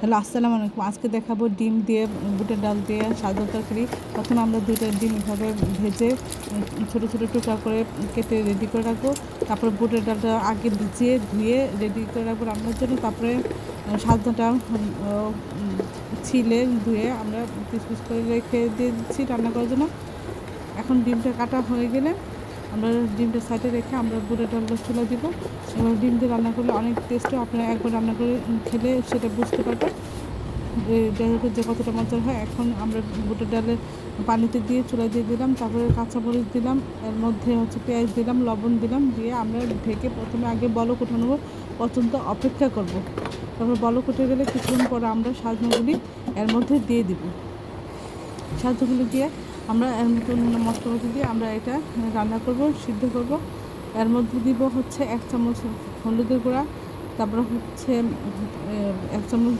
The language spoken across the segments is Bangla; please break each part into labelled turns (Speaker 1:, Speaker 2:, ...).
Speaker 1: হ্যালো, আসসালামু আলাইকুম। আজকে দেখাবো ডিম দিয়ে, বুটের ডাল দিয়ে সাদা তরকারি। প্রথমে আমরা দুইটা ডিম এভাবে ভেজে, ছোটো ছোটো টুকরা করে কেটে রেডি করে রাখব। তারপরে বুটের ডালটা আগে ভিজিয়ে ধুয়ে রেডি করে রাখব রান্নার জন্য। তারপরে সাদাটা ছিলে ধুয়ে আমরা পিস পিস করে রেখে দিয়ে দিচ্ছি রান্না করার জন্য। এখন ডিমটা কাটা হয়ে গেলে আমরা ডিমটা সাইডে রেখে আমরা বুটের ডালটা চুলা দিব এবার ডিম দিয়ে রান্না করলে অনেক টেস্টও আপনারা একবার রান্না করে খেলে সেটা বুঝতে পারবেন। যে ডালটা যে কতটা মজার হয়। এখন আমরা বুটের ডালে পানিতে দিয়ে চুলা দিয়ে দিলাম, তারপরে কাঁচা কাঁচামরিচ দিলাম, এর মধ্যে হচ্ছে পেঁয়াজ দিলাম, লবণ দিলাম, দিয়ে আমরা ঢেকে প্রথমে আগে বলক উঠানো পর্যন্ত অপেক্ষা করব। তারপর বলক উঠে গেলে কিছুক্ষণ পরে আমরা সাজনাগুলি এর মধ্যে দিয়ে দিব। সাজনাগুলি দিয়ে আমরা এর অন্যান্য মশলাপাতি দিয়ে আমরা এটা রান্না করব, সিদ্ধ করব। এর মধ্যে দিব হচ্ছে এক চামচ হলুদের গুঁড়া, তারপরে হচ্ছে এক চামচ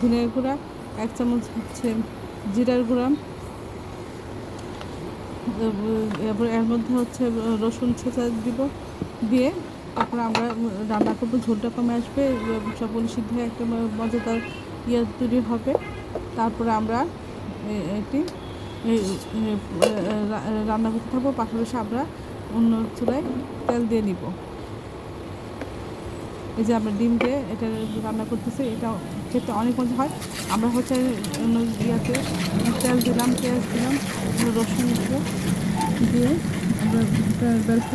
Speaker 1: ধনের গুঁড়া, এক চামচ হচ্ছে জিরার গুঁড়া। এরপর এর মধ্যে হচ্ছে রসুন ছেঁচা দিব দিয়ে তারপরে আমরা রান্না করব, ঝোলটা কমে আসবে, সবগুলো সিদ্ধ একটা মজাদার ইয়ে তৈরি হবে। তারপরে আমরা এটি রান্না করতে থাকব পাশাপাশি আমরা অন্য চুলায় তেল দিয়ে নিব। এই যে আমরা ডিম দিয়ে এটা রান্না করতেছি, এটা খেতে অনেক মজা হয়। আমরা হচ্ছে ইয়াতে তেল দিলাম, পেঁয়াজ দিলাম, রসুন দিব দিয়ে আমরা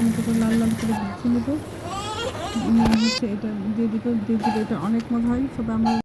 Speaker 1: মতো করে লাল লাল করে হচ্ছে এটা দিয়ে দিতে দিয়ে দিলে এটা অনেক মজা হয়। সবাই আমরা